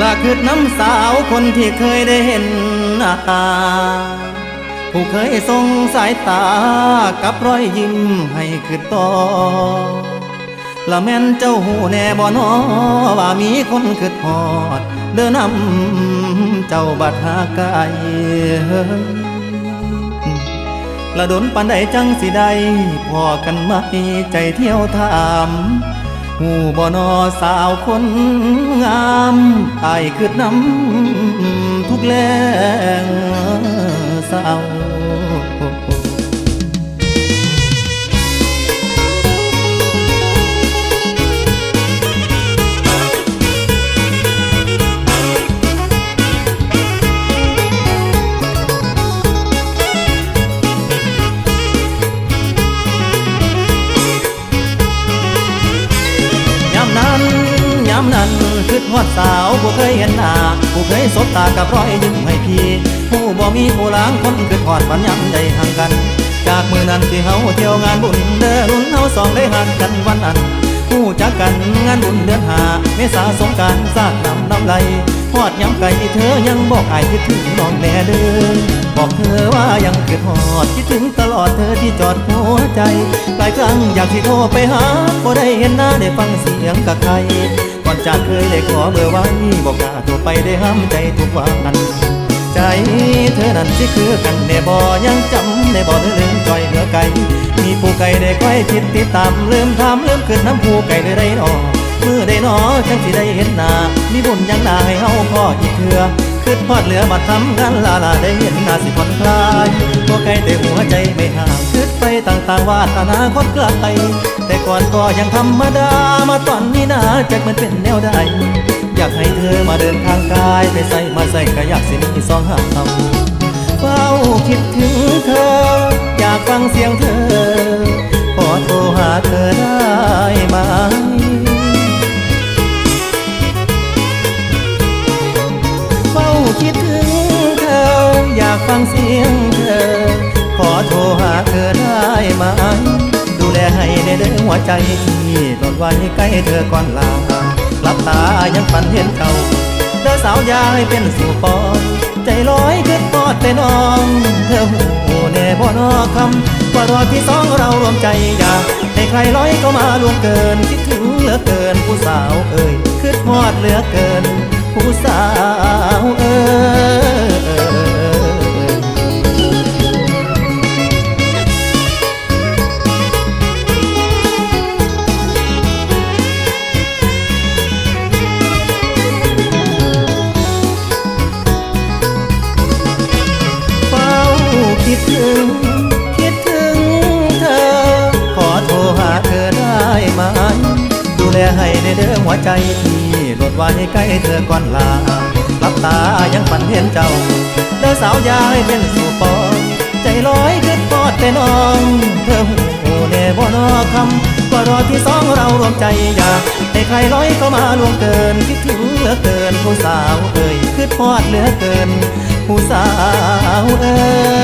ลาคือน้ำสาวคนที่เคยได้เห็นหน้าตา ผู้เคยส่งสายตากับรอยยิ้มให้คือต่อละแม่นเจ้าหูแน่บ่นอว่ามีคนคือทอด เดินนำเจ้าบัดหาไกลละดนปันใดจังสิได้พอกันไหมใจเที่ยวถาม หูบ่นอสาวคนงามอายคืดน้ำทุกแรงสาว ฮอดสาวบ่เคยเห็นหน้าผู้เคยสบตากับรอยยิ้มให้พี่ผู้บ่มีผู้ล้างคนคือทอดวันยามใดห่างกัน จากมือนั้นที่เฮาเที่ยวงานบุญเด้อรุ่นเฮาสองได้ห่างกันวันนั้นผู้จักกันงานบุญเดือนหาเมษาสงการสร้างน้ำน้ำไหลฮอดยามไก่เธอยังบอกไอายคิดถึงน้องแน่เด้อบอกเธอว่ายังคือฮอดคิดถึงตลอดเธอที่จอดหัวใจหลายครั้งอยากที่โทรไปหาบ่ได้เห็นหน้าได้ฟังเสียงกับใคร ก่อนจากเคยได้ขอเบอร์ไว้บอกกล้าโทรไปได้ห้ามใจทุกวันใจเธอนั้นที่คือกันแน่บ่ยังจำได้บ่เธอลืมจอยเหลือไก่มีผู้ไก่ได้คอยคิดติดตามลืมถามลืมขึ้นน้ำผู้ไก่ได้ไรนอมือได้นอจังสิได้เห็นหน้ามีบุญยังหน้าให้เฮาพ่ออีกเถื่อคิดพอดเหลือมาทำงานลาลาได้เห็นหน้าสิผ่อนคลายตัวไก่แต่หัวใจไม่ห่างคิด ต่างๆวาดอนาคตไกลแต่ก่อนก็ยังธรรมดามาตอนนี้นะจักมันเป็นแนวใดอยากให้เธอมาเดินทางกาย ไปใส่มาใส่ก็อยากสิมีสองหางคำเฝ้าคิดถึงเธอ อยากฟังเสียงเธอ หัวใจที่หลดไว้ใกล้เธอก่อนลาหลับตายังฝันเห็นเก่าเด้อสาวยายเป็นสู่ปอนใจลอยขึ้นปอดแต่น้อง เธอหูแน่บ่นอคำว่ารอที่สองเรารวมใจอยากให้ใครร้อยก็มาล่วงเกิน คิดถึงเหลือเกินผู้สาวเอ่ยคิดฮอดเหลือเกิน ผู้สาวเอ่ย ในเด้อหัวใจที่หลดไว้ใกล้เธอก่อนลาลับตายังฝันเห็นเจ้า เด้อสาวยายเป็นสู่ปองใจลอยขึ้นปอดแต่น้อง เธอหูแน่บ่นอคำว่ารอที่สองเรารวมใจอยากให้ใครร้อยเข้ามาลวงเกิน คิดถึงเหลือเกินผู้สาวเอ่ยคิดพอดเหลือเกิน ผู้สาวเอ่ย